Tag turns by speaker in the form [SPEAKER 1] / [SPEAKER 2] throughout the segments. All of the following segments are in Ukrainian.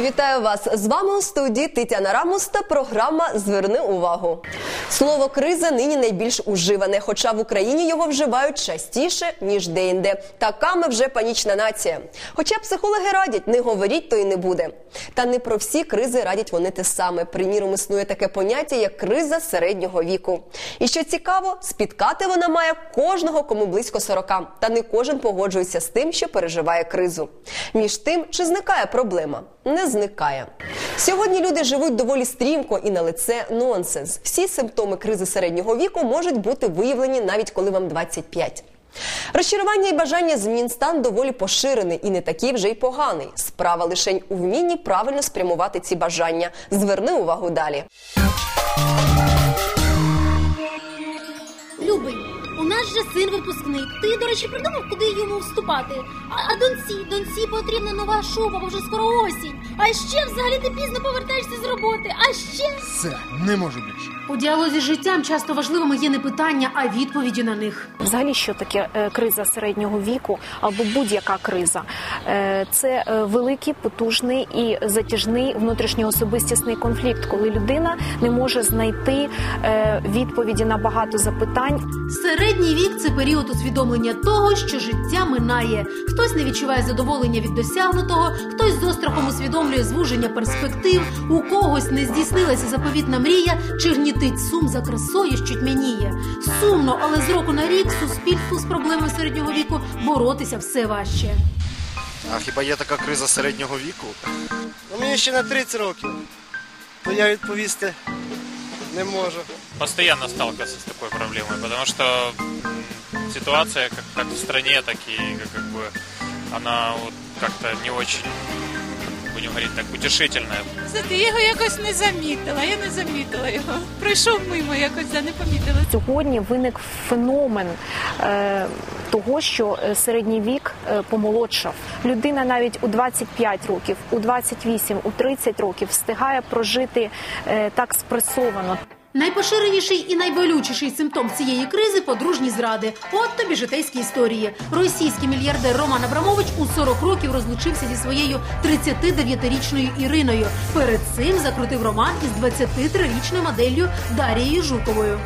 [SPEAKER 1] Вітаю вас з вами у студії Тетяна Рамус та програма Зверни увагу. Слово криза нині найбільш уживане, хоча в Україні його вживають частіше ніж деінде. Така ми вже панічна нація. Хоча психологи радять, не говоріть, то й не буде. Та не про всі кризи радять вони те саме. Приміром, існує таке поняття, як криза середнього віку. І що цікаво, спіткати вона має кожного, кому близько 40. Та не кожен погоджується з тим, що переживає кризу. Між тим, чи зникає проблема? Не зникає. Сьогодні люди живуть доволі стрімко і на лице нонсенс. Всі симптоми кризи середнього віку можуть бути виявлені навіть коли вам 25. Розчарування і бажання змін стан доволі поширений і не такий вже й поганий. Справа лише у вмінні правильно спрямувати ці бажання. Зверни увагу далі.
[SPEAKER 2] Любий, нас же син випускник. Ти, до речі, придумав, куди йому вступати. А, а донці, донці потрібна нова шуба, бо вже скоро осінь. А ще взагалі ти пізно повертаєшся з роботи. А ще
[SPEAKER 3] Все, не можу більше.
[SPEAKER 4] У діалозі з життям часто важливими є не питання, а відповіді на них.
[SPEAKER 5] Взагалі, що таке е, криза середнього віку або будь-яка криза? Е, Це е, великий, потужний і затяжний внутрішньоособистісний конфлікт, коли людина не може знайти е, відповіді на багато запитань.
[SPEAKER 4] Середній вік це період усвідомлення того, що життя минає. Хтось не відчуває задоволення від досягнутого, хтось з острахом усвідомлює звуження перспектив, у когось не здійснилася заповітна мрія чи гнітить сум за красою, що тьмяніє. Сумно, але з року на рік суспільству з проблемою середнього віку боротися все важче.
[SPEAKER 3] А хіба є така криза середнього віку?
[SPEAKER 6] Ну, мені ще на 30 років. То я відповісти не можу.
[SPEAKER 7] постоянно сталкиваться с такой проблемой, потому что ситуация как, как в стране, так и как бы она вот как-то не очень, будем говорити так, утішительне.
[SPEAKER 8] Знаєте, я його якось не замітила. Я не замітила його. Пройшов мимо, якось я не помітила.
[SPEAKER 5] Сьогодні виник феномен е, того, що е, середній вік е, помолодшав. Людина навіть у 25 років, у 28, у 30 років встигає прожити е, так спресовано.
[SPEAKER 4] Найпоширеніший і найболючіший симптом цієї кризи подружні зради. От тобі житейські історії. Російський мільярдер Роман Абрамович у 40 років розлучився зі своєю 39-річною Іриною. Перед цим закрутив роман із 23-річною моделлю Дарією Жуковою.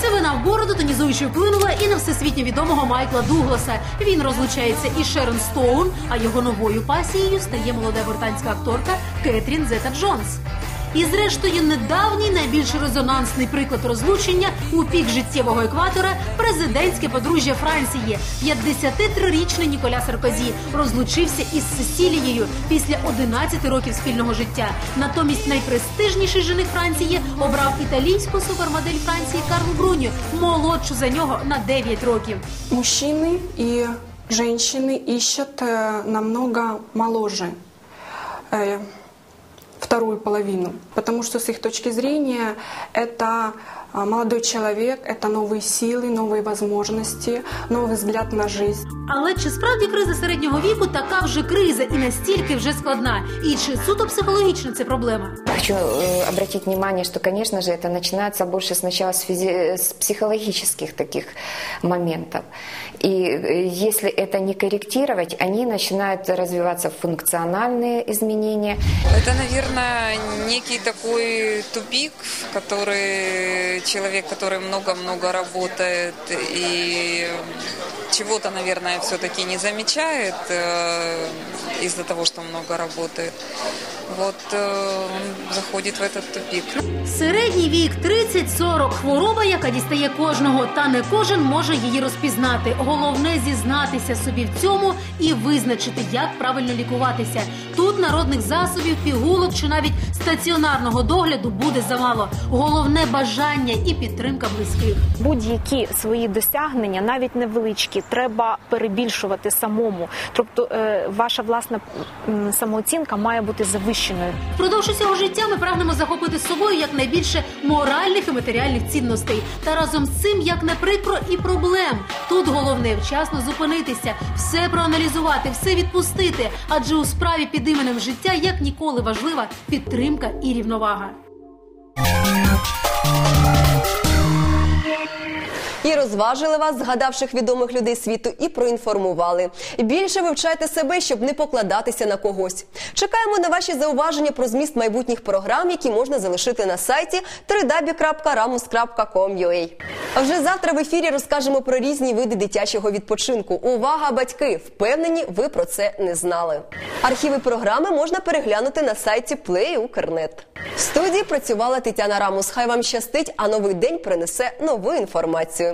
[SPEAKER 4] Сивина в бороду тонізуючи вплинула і на всесвітньо відомого Майкла Дугласа. Він розлучається із Шерон Стоун, а його новою пасією стає молода британська акторка Кетрін Зета Джонс. І зрештою, недавній найбільш резонансний приклад розлучення у пік життєвого екватора президентське подружжя Франції. 53-річний Ніколя Саркозі розлучився із Сесілією після 11 років спільного життя. Натомість найпрестижніший жених Франції обрав італійську супермодель Франції Карлу Бруню, молодшу за нього на 9 років.
[SPEAKER 9] Мужчины и женщины ищут э, намного моложе э, вторую половину, потому что с их точки зрения это а, молодой человек, это новые силы, новые возможности, новый взгляд на жизнь.
[SPEAKER 4] Але чи справді криза середнього віку така вже криза і настільки вже складна? І чи суто психологічна це проблема?
[SPEAKER 10] Хочу э, обратить внимание, что, конечно же, это начинается больше сначала с, физи- с психологических таких моментов. И э, если это не корректировать, они начинают развиваться функциональные изменения.
[SPEAKER 11] Это, наверное, некий такой тупик, в который человек, который много-много работает и чего-то, наверное, все-таки не замечает э, из-за того, что много работает. Вот э, он заходит в этот тупик.
[SPEAKER 4] Середній вік 30-40 – хвороба, яка дістає кожного, та не кожен може її розпізнати. Головне зізнатися собі в цьому і визначити, як правильно лікуватися. Тут народних засобів, пігулок чи навіть стаціонарного догляду буде замало. Головне бажання і підтримка близьких.
[SPEAKER 5] Будь-які свої досягнення, навіть невеличкі, треба перебільшувати самому. Тобто, е, ваша власна самооцінка має бути завищеною.
[SPEAKER 4] Впродовж усього життя ми прагнемо захопити з собою якнайбільше моральних і матеріальних цінностей. Та разом з цим, як не прикро, і проблем. Тут головне вчасно зупинитися, все проаналізувати, все відпустити. Адже у справі під іменем життя як ніколи важлива підтримка і рівновага.
[SPEAKER 1] І розважили вас, згадавших відомих людей світу, і проінформували. Більше вивчайте себе, щоб не покладатися на когось. Чекаємо на ваші зауваження про зміст майбутніх програм, які можна залишити на сайті www.ramus.com.ua. А вже завтра в ефірі розкажемо про різні види дитячого відпочинку. Увага, батьки! Впевнені, ви про це не знали. Архіви програми можна переглянути на сайті Play.Укрнет. В студії працювала Тетяна Рамус. Хай вам щастить, а новий день принесе нову інформацію.